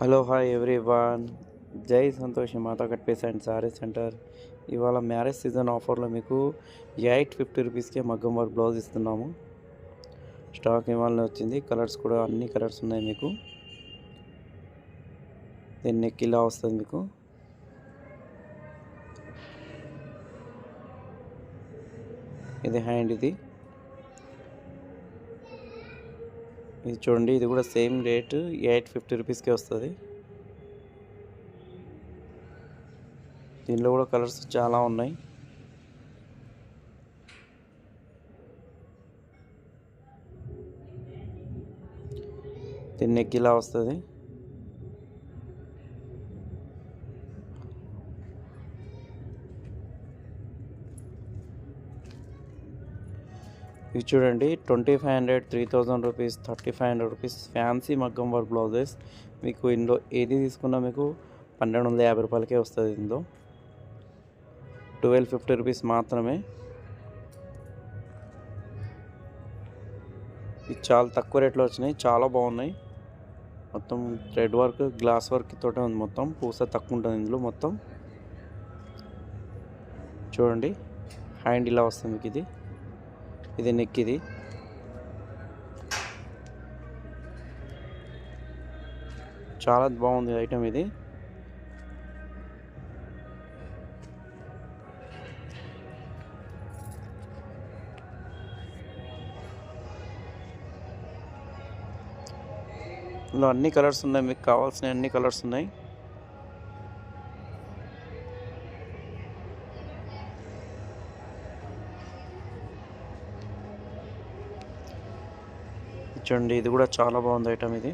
Hello hi everyone Jai Santosh Mata cutpieces and sari centre. ఇవాళ marriage season ఆఫర్లో మీకు eight fifty రూపీస్కే మగ్గం వర్క్ బ్లౌజ్ ఇస్తున్నాము. స్టాక్ ఇవాళ వచ్చింది. కలర్స్ కూడా అన్ని కలర్స్ ఉన్నాయి మీకు. దీని నెక్ ఇలా వస్తుంది మీకు. ఇది హ్యాండ్ ఇది. ఇది చూడండి ఇది కూడా సేమ్ రేటు ఎయిట్ ఫిఫ్టీ రూపీస్కే వస్తుంది. దీనిలో కూడా కలర్స్ చాలా ఉన్నాయి. దీని నెక్ ఇలా వస్తుంది. ఇది చూడండి twenty five hundred three thousand rupees thirty five hundred rupees fancy మగ్గం వర్క్ బ్లౌజెస్. మీకు ఇందులో ఏది తీసుకున్నా మీకు పన్నెండు వందల యాభై రూపాయలకే వస్తుంది ఇందులో. ట్వెల్వ్ ఫిఫ్టీ రూపీస్ మాత్రమే. ఇది చాలా తక్కువ రేట్లో వచ్చినాయి చాలా బాగున్నాయి. మొత్తం థ్రెడ్ వర్క్ గ్లాస్ వర్క్ తోటే ఉంది మొత్తం. పూస తక్కువ ఉంటుంది ఇందులో మొత్తం. చూడండి హ్యాండ్ ఇలా వస్తుంది మీకు ఇది. ఇది నెక్ ఇది చాలా బాగుంది ఐటమ్ ఇది. ఇందులో అన్ని కలర్స్ ఉన్నాయి మీకు కావాల్సిన అన్ని కలర్స్ ఉన్నాయి. చూడండి ఇది కూడా చాలా బాగుంది ఐటమ్ ఇది.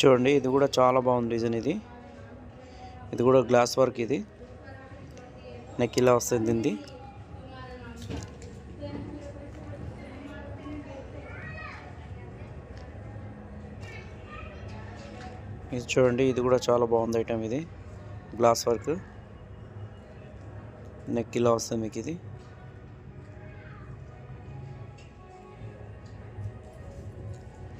చూడండి ఇది కూడా చాలా బాగుంది డిజైన్ ఇది. ఇది కూడా గ్లాస్ వర్క్ ఇది. నెక్ ఇలా వస్తుంది ఇది ఇది చూడండి ఇది కూడా చాలా బాగుంది ఐటమ్ ఇది. గ్లాస్ వర్క్ నెక్ ఇలా వస్తుంది మీకు ఇది